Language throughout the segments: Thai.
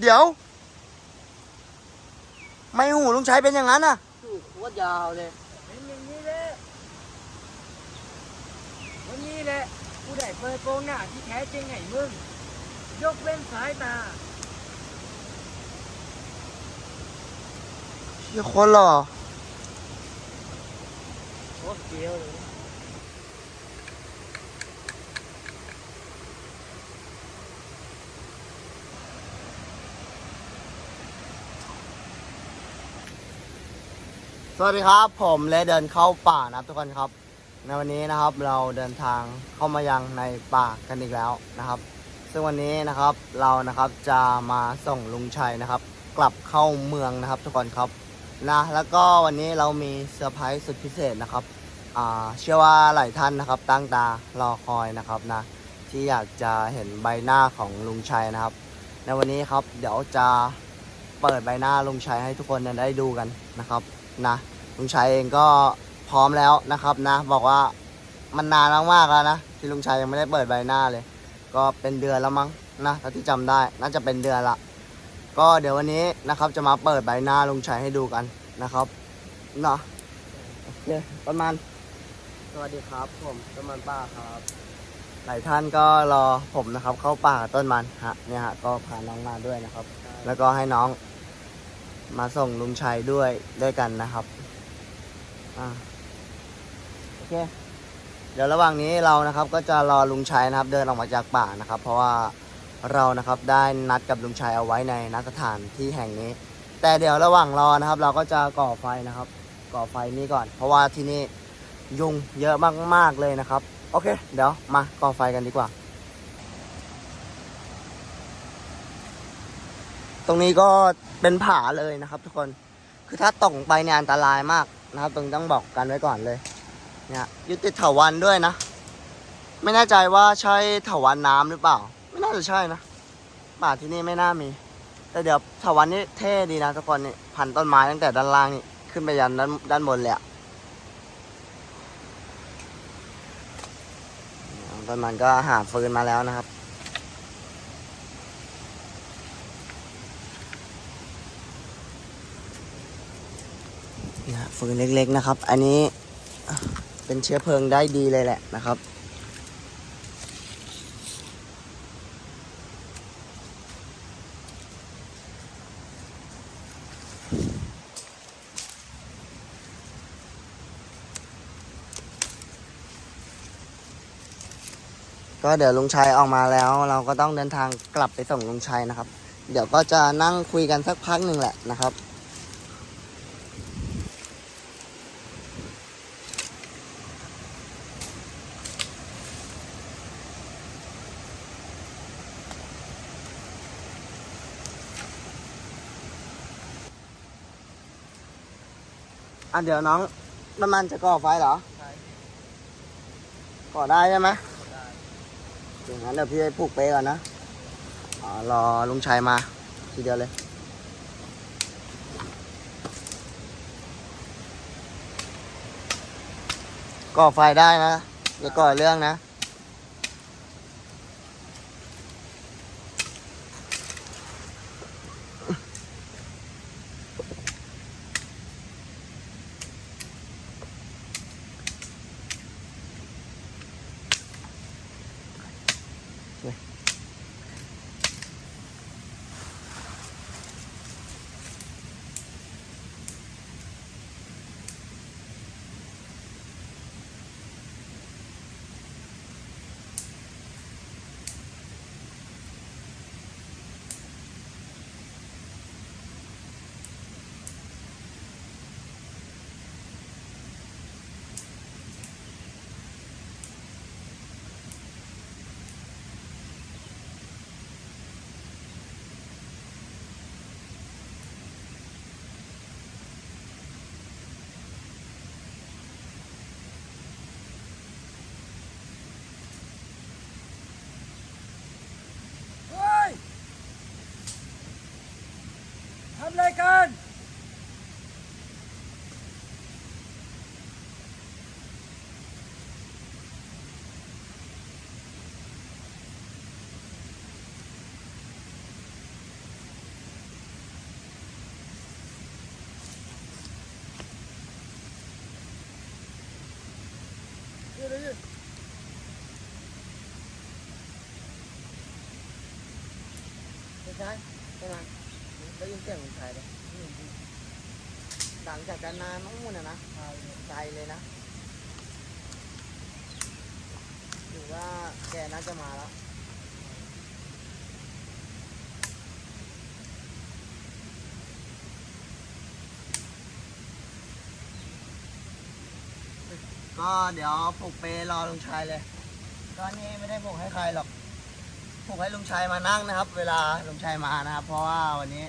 เดี๋ยว ไม่หูลุงชัยเป็นอย่างนั้นอะสูโคตรยาวเลยเป็นอย่างนี้แหละวันนี้แหละกูได้เปิดโปงหน้าที่แท้จริงไงมึง ยกเว้นสายตาเชี่ยคนหล่อ โคตรเดียวเลย สวัสดีครับผมเลเดินเข้าป่านะครับทุกคนครับ ในวันนี้นะครับเราเดินทางเข้ามายังในป่ากันอีกแล้วนะครับ ซึ่งวันนี้นะครับเรานะครับจะมาส่งลุงชัยนะครับ กลับเข้าเมืองนะครับทุกคนครับนะแล้วก็วันนี้เรามีเซอร์ไพรส์สุดพิเศษนะครับอ่าเชื่อว่าหลายท่านนะครับ ตั้งตารอคอยนะครับนะที่อยากจะเห็นใบหน้าของลุงชัยนะครับ ในวันนี้ครับเดี๋ยวจะเปิดใบหน้าลุงชัยให้ทุกคนได้ดูกันนะครับ นะลุงชัยเองก็พร้อมแล้วนะครับนะ บอกว่ามันนานมากๆแล้วนะที่ลุงชัยยังไม่ได้เปิดใบหน้าเลย ก็เป็นเดือนแล้วมั้งนะถ้าที่จำได้น่าจะเป็นเดือนละ ก็เดี๋ยววันนี้นะครับจะมาเปิดใบหน้าลุงชัยให้ดูกันนะครับเนาะโอเคประมาณสวัสดีครับผมต้นมันป้าครับหลายท่านก็รอผมนะครับ เข้าป่าต้นมันฮะเนี่ยฮะก็พาน้องมาด้วยนะครับ แล้วก็ให้น้อง มาส่งลุงชัยด้วยด้วยกันนะครับอ่าโอเคเดี๋ยวระหว่างนี้เรานะครับก็จะรอลุงชัยนะครับ เดินออกมาจากป่านะครับ เพราะว่าเรานะครับได้นัดกับลุงชัยเอาไว้ในนัสถานที่แห่งนี้ แต่เดี๋ยวระหว่างรอนะครับ เราก็จะก่อไฟนะครับ ก่อไฟนี้ก่อน เพราะว่าที่นี่ยุงเยอะมากๆเลยนะครับ โอเค เดี๋ยวมาก่อไฟกันดีกว่า ตรงนี้ก็เป็นผาเลยนะครับ ทุกคน คือถ้าตกลงไปเนี่ยอันตรายมากนะครับตรงต้องบอกกันไว้ก่อนเลย เนี่ยอยุติดถาวันด้วยนะ ไม่แน่ใจว่าใช่ถาวันน้ำหรือเปล่า ไม่น่าจะใช่นะป่าที่นี่ไม่น่ามี แต่เดี๋ยวถาวันนี่เท่ดีนะทุกคนนี่พันต้นไม้ตั้งแต่ด้านล่างนี่ขึ้นไปยันด้านด้านบนเลยอะต้นมันก็หาฟืนมาแล้วนะครับ นะฟืนเล็กๆนะครับ อันนี้เป็นเชื้อเพลิงได้ดีเลยแหละนะครับ ก็เดี๋ยวลุงชัยออกมาแล้ว เราก็ต้องเดินทางกลับไปส่งลุงชัยนะครับ เดี๋ยวก็จะนั่งคุยกันสักพักหนึ่งแหละนะครับ อะเดี๋ยวน้องน้ำมันจะก่อไฟเหรอ ใช่ก่อได้ใช่ไหมอย่างนั้นเดี๋ยวพี่ไปปลูกเปก่อนนะอ๋อรอลุงชัยมา ทีเดียวเลย ก่อไฟได้นะอย่าก่อเรื่องนะ ไม่ใช่ประมาณได้ยินเสียงคนไทยเลยหลังจากการนาน้องมูนอะนะใจเลยนะ หรือว่าแกน่าจะมาแล้ว ก็เดี๋ยวผูกเปรอลุงชายเลย ก็นี่ไม่ได้ผูกให้ใครหรอกผูกให้ลุงชัยมานั่งนะครับ เวลาลุงชัยมานะครับ เพราะว่าวันนี้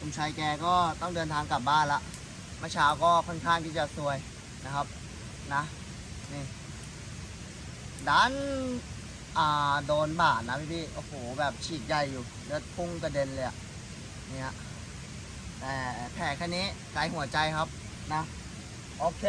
ลุงชัยแกก็ต้องเดินทางกลับบ้านละเมื่อเช้าก็ค่อนข้างที่จะซวยนะครับนะนี่ดันอ่าโดนบาดนะพี่พี่โอ้โหแบบฉีกใหญ่อยู่เลือดพุ่งกระเด็นเลยอะเนี่ยแต่แผลแค่นี้ไกลหัวใจครับนะ โอเค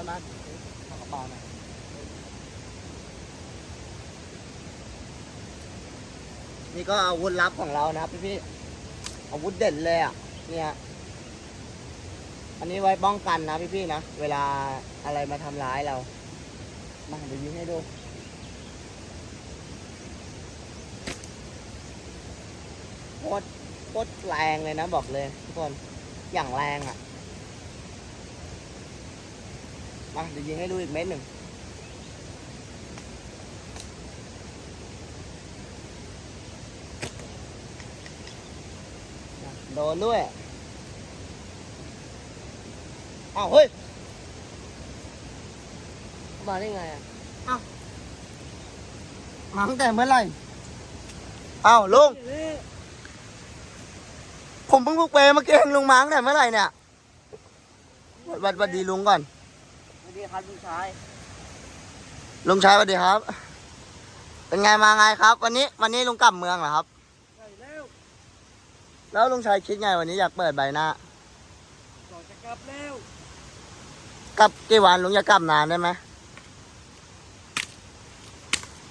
ต้นนั้นขอกระเป๋าหน่อยนี่ก็อาวุธลับของเรานะครับพี่พี่อาวุธเด่นเลยอะเนี่ยอันนี้ไว้ป้องกันนะพี่พี่นะเวลาอะไรมาทำร้ายเรา มาเดี๋ยวยิงให้ดูโคตรโคตรแรงเลยนะบอกเลยทุกคนอย่างแรงอะ มาเดี๋ยวยิงให้ดูอีกเม็ดหนึ่งนะโดนด้วยอ้าวเฮ้ยมาได้ไงอะมาตั้งแต่เมื่อไหร่อ้าวลุงผมเพิ่งพูกเปมาเกงลุงมาตั้งแต่เมื่อไหร่เนี่ยหวัดหวัดดีลุงก่อนส วัสดีครับลุงชายลุงชายสวัสดีครับ เป็นไงมาไงครับ วันนี้วันนี้ลุงกลับเมืองเหรอครับ ใช่แล้วแล้วลุงชายคิดไงวันนี้อยากเปิดใบหน้าก่อนจะกลับแล้วกลับกี่วันลุงจะกลับนานได้ไหม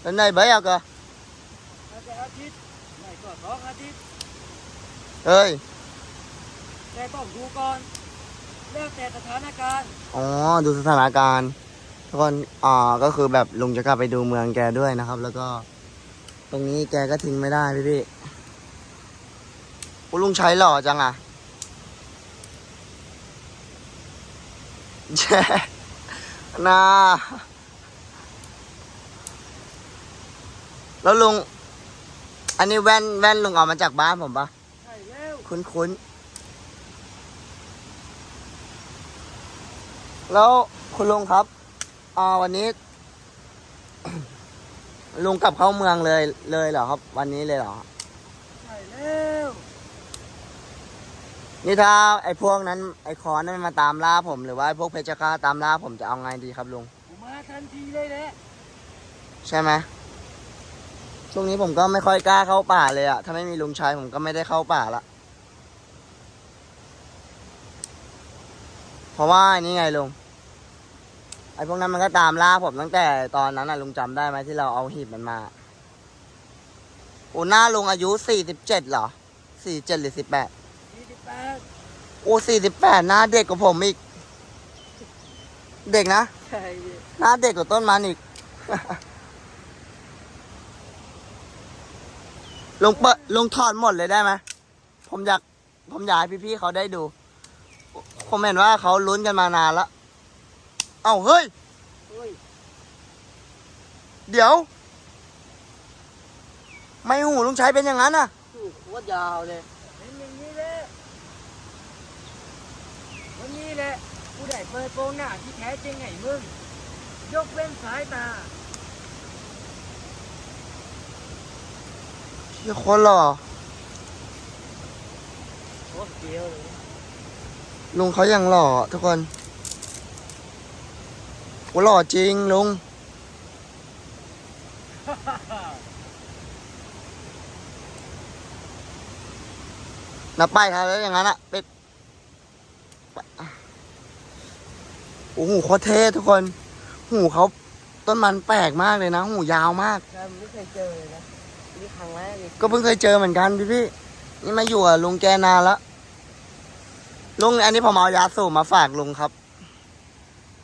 เป็นไงเบย์เอาก็อาจจะอาทิตย์ไม่ก็สองอาทิตย์เอ้ยแต่ต้องดูก่อน แล้วแต่สถานการณ์อ๋อ ดูสถานการณ์ ทุกคน อ่า ก็คือแบบลุงจะกลับไปดูเมืองแกด้วยนะครับ แล้วก็ ตรงนี้แกก็ทิ้งไม่ได้พี่พี่โอ้ลุงใช้หล่อจังอะแย่นาแล้วลุง อันนี้แว่นแว่นลุงเอามาจากบ้านผมปะใช่แล้ว คุ้นคุ้นๆ แล้วคุณลุงครับอ่าวันนี้ ลุงกลับเข้าเมืองเลยเลยเหรอครับ วันนี้เลยเหรอ ใช่แล้วนี่ถ้าไอ้พวกนั้น ไอ้คอนนั้นมันมาตามล่าผมหรือว่าไอ้พวกเพชฌฆาตตามล่าผมจะเอาไงดีครับลุงผมมาทันทีเลยแหละใช่ไหมช่วงนี้ผมก็ไม่ค่อยกล้าเข้าป่าเลยอะถ้าไม่มีลุงชายผมก็ไม่ได้เข้าป่าละเพ ราะว่าไอ้นี่ไงลุงไอ้พวกนั้นมันก็ตามล่าผมตั้งแต่ตอนนั้นอะลุงจำได้ไหมที่เราเอาหีบมันมาโอ้หน้าลุงอายุสี่สิบเจ็ดเหรอสี่เจ็ดหรือสิบแปดยี่สิบแปดโอ้สี่สิบแปดหน้าเด็กกว่าผมอีก เด็กนะใช่ดิหน้าเด็กกว่าต้นมันอีกลุงเปิดลุงถอดหมดเลยได้ไหมผมอยากผมอยากให้พี่ๆเขาได้ดู ผมเห็นว่าเขาลุ้นกันมานานแล้วเอ้าเฮ้ย เฮ้ย เดี๋ยว ไม่หูลุงใช้เป็นอย่างนั้นอะสูโคตรยาวเลยเป็นอย่างนี้แหละวันนี้แหละกูได้เปิดโปงหน้าที่แท้จริงไงมึง ยกเว้นสายตาเชี่ยคนหล่อโคตรเดียวเลย ลุงเขายังหล่อทุกคนโอ้หล่อจริงลุง นับไปครับแล้วอย่างนั้นอะปิดโอ้โหโคตรเท่ทุกคน หูเขาต้นมันแปลกมากเลยนะ หูยาวมากใช่ไม่เคยเจอเลยนะนี่ครั้งแรกเลยก็เพิ่งเคยเจอเหมือนกันพี่พี่ๆนี่มาอยู่กับลุงแกนานแล้ว ลุงอันนี้ผมเอายาสูบมาฝากลุงครับ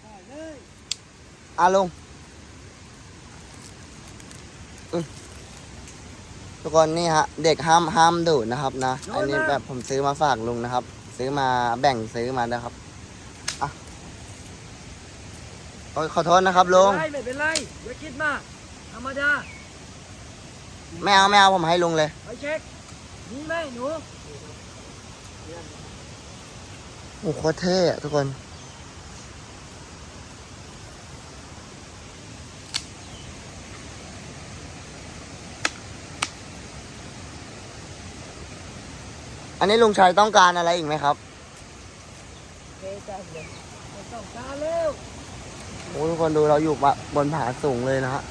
ได้เลยอะลุงอืมทุกคนนี่ฮะเด็กห้ามห้ามดูดนะครับนะ อันนี้แบบผมซื้อมาฝากลุงนะครับ ซื้อมาแบ่งซื้อมานะครับอะโอ้ยขอโทษนะครับลุงไม่เป็นไรไม่เป็นไรอย่าคิดมากธรรมดาไม่เอาไม่เอาผมให้ลุงเลยไปเช็คมีไหมหนู โอ้โหโคตรเท่อะทุกคน อันนี้ลุงชัยต้องการอะไรอีกไหมครับเจ๊จังเลยไม่ต้องการเร็วโอ้ทุกคนดูเราอยู่บนผาสูงเลยนะฮะ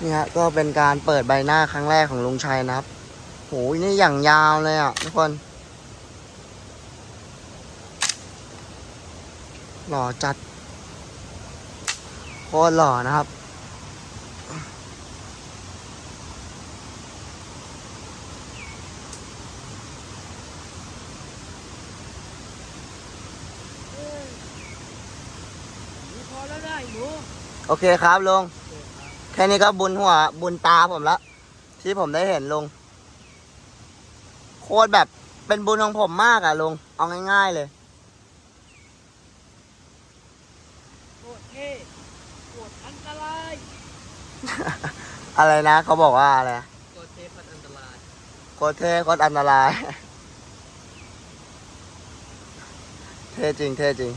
นี่ฮะก็เป็นการเปิดใบหน้าครั้งแรกของลุงชัยนะครับโหนี่อย่างยาวเลยอะทุกคน หล่อจัดโคตรหล่อนะครับเอ้ยนี่พอแล้วได้หนูโอเคครับลุงแค่นี้ก็บุญหัว บุญตาผมละที่ผมได้เห็นลุงโคตรแบบเป็นบุญของผมมากอะลุงเอาง่าย ๆเลย โคตรเท่โคตรอันตราย อะไรนะเขาบอกว่าอะไรตัวเทปมันอันตรายโคเท่โคตรอันตราย เท่จริง เท่จริง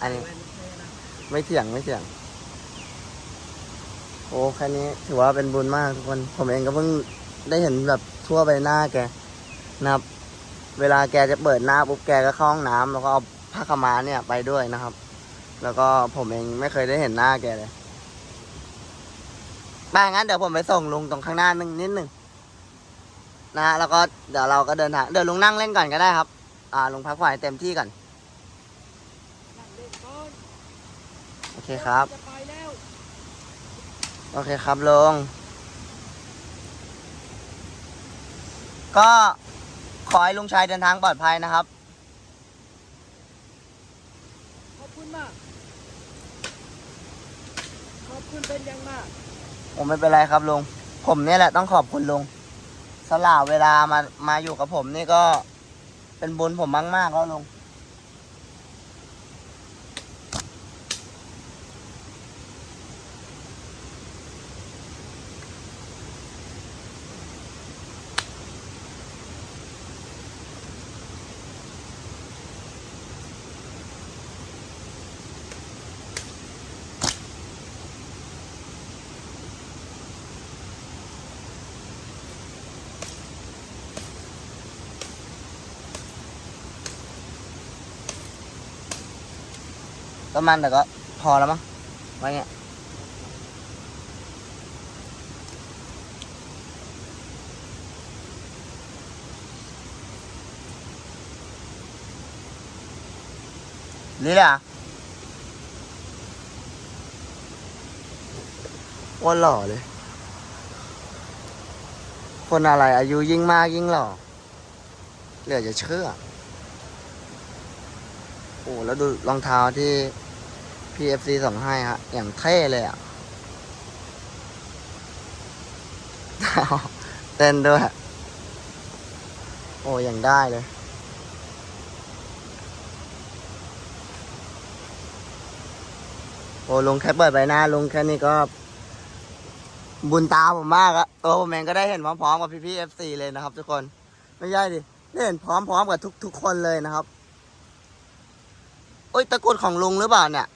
อันนี้ ไม่เถียงไม่เถียง โอ้แค่นี้ถือว่าเป็นบุญมากทุกคน ผมเองก็เพิ่งได้เห็นแบบทั่วใบหน้าแกนะครับ เวลาแกจะเปิดหน้าปุ๊บแกก็เข้าห้องน้ำแล้วก็เอาผ้าขม้าเนี่ยไปด้วยนะครับ แล้วก็ผมเองไม่เคยได้เห็นหน้าแกเลย ไปงั้นเดี๋ยวผมไปส่งลุงตรงข้างหน้านึงนิดหนึ่งนะฮะแล้วก็เดี๋ยวเราก็เดินทางเดี๋ยวลุงนั่งเล่นก่อนก็ได้ครับ อ่าลุงพักผ่อนให้เต็มที่ก่อนโอเคครับ จะไปแล้วโอเคครับลุงก็ขอให้ลุงชายเดินทางปลอดภัยนะครับ ขอบคุณมาก ขอบคุณเป็นอย่างมาก ผมไม่เป็นไรครับลุง ผมเนี่ยแหละต้องขอบคุณลุงสละเวลามามาอยู่กับผมนี่ก็เป็นบุญผมมากๆแล้วลุง ก็มันแต่ก็พอแล้วมั้งไว้เงี้ยนี่แหละว่าหล่อเลย คนอะไรอายุยิ่งมากยิ่งหล่อ เหลือจะเชื่อ โอ้ แล้วดูรองเท้าที่ PFC ส่งให้ฮะ อย่างเท่เลยอะ เต้นด้วย โอ้อย่างได้เลย โอ้ลุงแค่เปิดใบหน้าลุงแค่นี้ก็ บุญตาผมมากอะตัวผมเองก็ได้เห็นพร้อมๆกับพี่ๆ FC เลยนะครับทุกคน ไม่ใช่ดิได้เห็นพร้อมๆกับทุกๆคนเลยนะครับโอ้ยตะกุดของลุงหรือเปล่าเนี่ย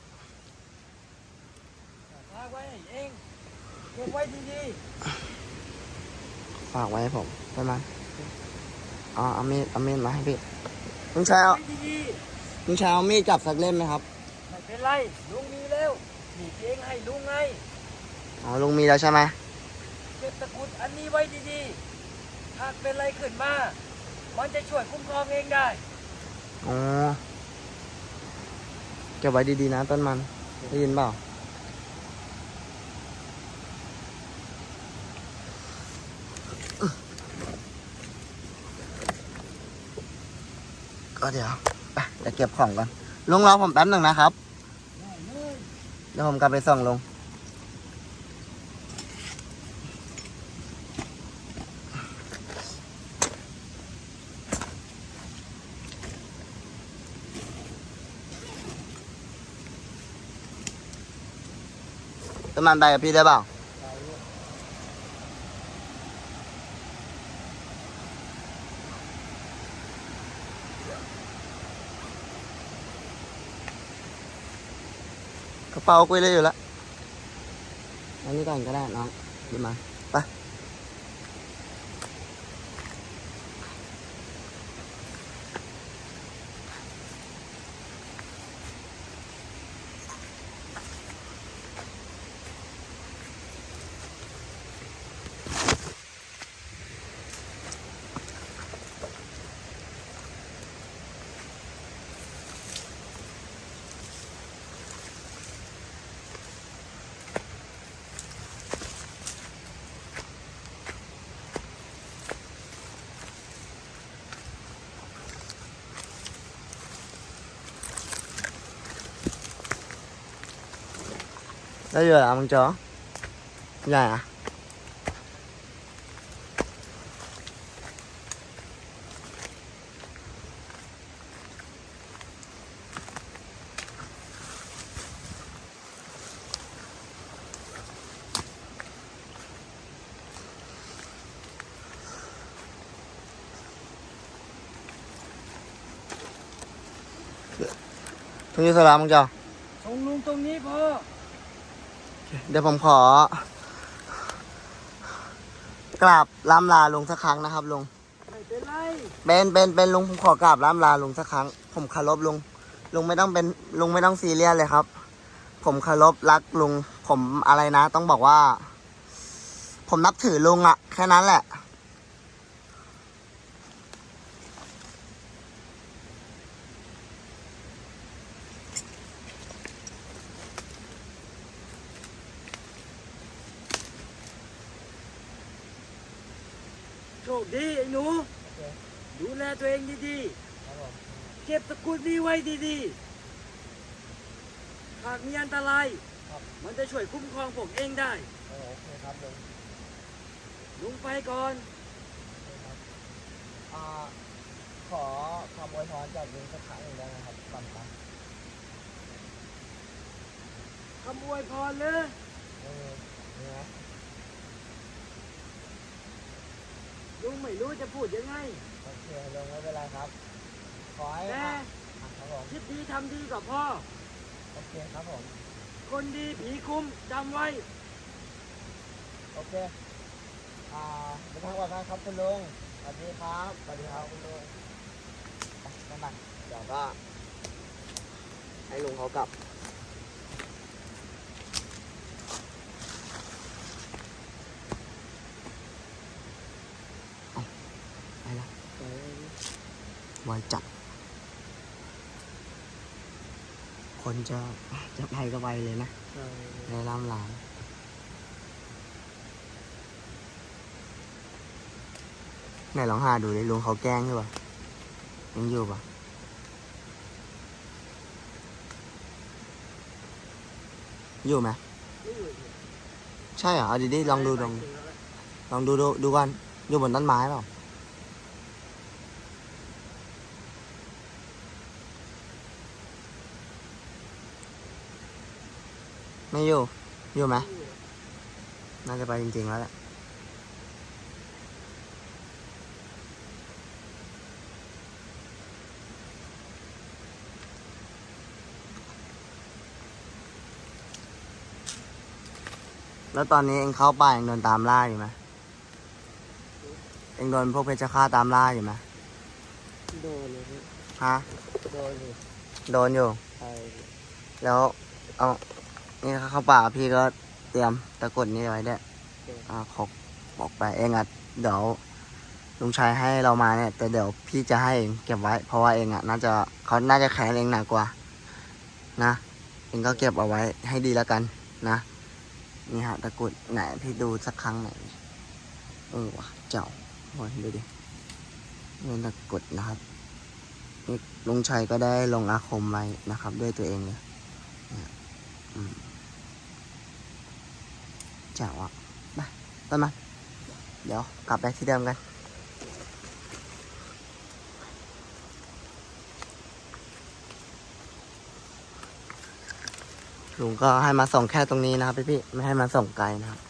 ฝากไว้ให้เอง เก็บไว้ดีฝากไว้ให้ผมใช่ไหมอ๋อเอามีดเอามีดมาให้พี่ลุงชายๆเอาไว้ดีลุงชายเอามีดจับสักเล่มไหมครับๆไม่เป็นไรลุงมีแล้วมีเพียงให้ลุงไงอ๋อลุงมีแล้วใช่ไหมเก็บตะกรุดอันนี้ไว้ดีๆหากเป็นอะไรขึ้นมา มันจะช่วยคุ้มครองเองได้อ๋อเก็บไว้ดีๆนะต้นมันได้ยินเปล่า ก็เดี๋ยวไปเดี๋ยวเก็บของก่อนลุงรอผมแป๊บหนึ่งนะครับ เดี๋ยวผมกลับไปส่งลุงต้นมันไปกับพี่ได้เปล่า เป๋ากุยเลยอยู่ละอันนี้ก่อนก็ได้น้องดีมา ไปได้อยู่แล้วมึงจอใหญ่อ เดี๋ยวผมขอ กราบล่ำลาลุงสักครั้งนะครับลุงไม่เป็นไรเป็นเป็นเป็นลุงผมขอกราบล่ำลาลุงสักครั้ง ผมเคารพลุงลุงไม่ต้องเป็นลุงไม่ต้องซีเรียสเลยครับ ผมเคารพรักลุง ผมอะไรนะ ต้องบอกว่า ผมนับถือลุงอะแค่นั้นแหละ คดีไอ้หนู ดูแลตัวเองดีๆ เก็บตะกรุดนี้ไว้ดีๆ หากมีอันตราย มันจะช่วยคุ้มครองผมเองได้ โอเคครับลุงลุงไปก่อนขอคำอวยพรจากลุงสักครั้งหนึ่งได้ไหมครับก่อนครับคำอวยพรเลยนี่นะ ลุงไม่รู้จะพูดยังไงโอเคลุงไม่เป็นไรครับ ขอให้แต่ครับผมคิดดีทำดีกับพ่อ โอเคครับผม คนดีผีคุ้มจำไว้ โอเค อ่าเป็นทางปลอดภัยครับคุณลุง สวัสดีครับ สวัสดีครับคุณลุงไปกันมาเดี๋ยวก็ให้ลุงเขากลับ เอาไปละ ไวจัด คนจะจะไปก็ไปเลยนะในลำหลางไหนลองหาดูดิลุงเขาแกล้งหรือเปล่ายังอยู่ปะอยู่ไหมใช่เหรอเอาดีๆลองดูลองลองดูดูดูกันอยู่บนต้นไม้เปล่า ไม่อยู่ อยู่ไหมน่าจะไปจริง ๆ แล้วแหละแล้วตอนนี้เองเข้าป่าเองโดนตามล่าอยู่ไหมเองโดนพวกเพชฌฆาตตามล่าอยู่ไหมโดนเลยพี่ฮะ โดนอยู่โดนอยู่ ใช่ แล้ว เอา นี่เข้าป่าพี่ก็เตรียมตะกรุดนี่ไว้ด้วยอ่าขอกบอกไปเองอะเดี๋ยวลุงชัยให้เรามาเนี่ย แต่เดี๋ยวพี่จะให้เองเก็บไว้ เพราะว่าเองอะน่าจะเขาน่าจะแข็งเองหนักกว่า นะ เองก็เก็บเอาไว้ให้ดีแล้วกันนะ นี่ฮะตะกรุดไหนพี่ดูสักครั้งหน่อยเออว่ะเจ้าโอ้ยดูดิเงินตะกรุดนะครับนี่ลุงชัยก็ได้ลงอาคมไว้นะครับ ด้วยตัวเองเลยเนี่ยอืม แจ๋วอะไปต้นมา เดี๋ยวกลับไปที่เดิมกัน ลุงก็ให้มาส่งแค่ตรงนี้นะครับพี่ๆไม่ให้มาส่งไกลนะครับ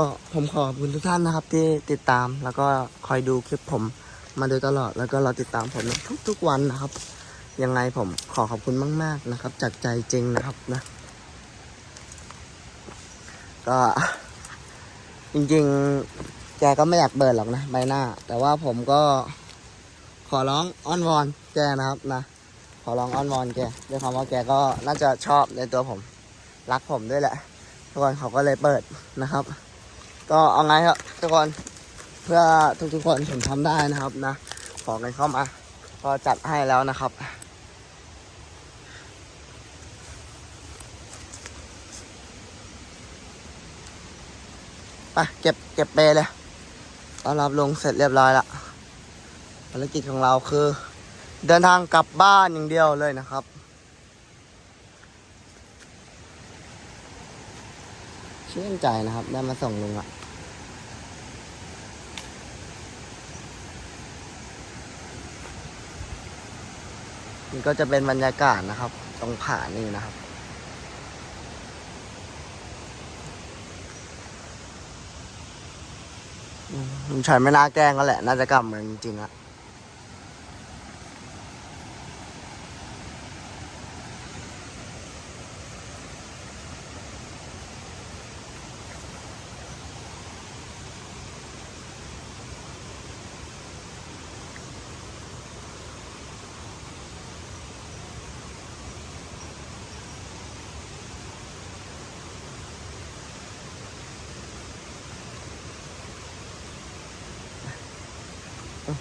ก็ผมขอบคุณทุกท่านนะครับ ที่ติดตามแล้วก็คอยดูคลิปผมมาโดยตลอดแล้วก็เราติดตามผมทุกๆวันนะครับ ยังไงผมขอขอบคุณมาก ๆนะครับ จากใจจริงนะครับนะ ก็จริงๆแกก็ไม่อยากเบิดหรอกนะใบหน้า แต่ว่าผมก็ขอร้องอ้อนวอนแกนะครับนะ ขอร้องอ้อนวอนแกด้วยความว่าแกก็น่าจะชอบในตัวผม รักผมด้วยแหละทุกคนเขาก็เลยเปิดนะครับ ก็เอาไงครับทุกคนเพื่อทุกๆคนผมทำได้นะครับนะ ขอกันเข้ามา ก็จัดให้แล้วนะครับไปเก็บเก็บเปเลยตอนรับลงเสร็จเรียบร้อยละภารกิจของเราคือ เดินทางกลับบ้านอย่างเดียวเลยนะครับชื่นใจนะครับ ได้มาส่งลุงอะ นี่ก็จะเป็นบรรยากาศนะครับ ตรงผานี่นะครับ ลุงชัยไม่น่าแกล้งก็แหละ น่าจะกลับเมืองจริงๆอะ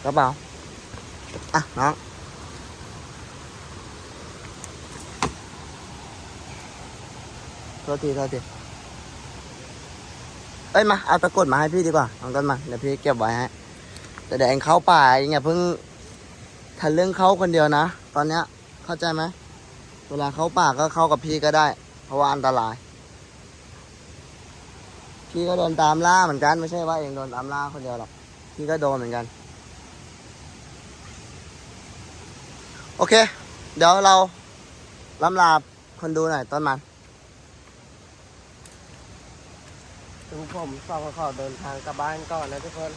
กระเป๋าอะน้องโทษทีโทษทีเอ้ยมาเอาตะกรุดมาให้พี่ดีกว่าเอาต้นมาเดี๋ยวพี่เก็บไว้ให้แต่เดี๋ยวเองเข้าป่าเองอย่าเพิ่งทะลึ่องเข้าคนเดียวนะตอนเนี้ยเข้าใจไหมเวลาเข้าป่าก็เข้ากับพี่ก็ได้ เพราะว่าอันตราย พี่ก็โดนตามล่าเหมือนกัน ไม่ใช่ว่าเองโดนตามล่าคนเดียวหรอกพี่ก็โดนเหมือนกัน โอเค เดี๋ยวเราล้ำลาคนดูหน่อยต้นมันถึงผมสองขอเดินทางกลับบ้านก่อนนะทุกคน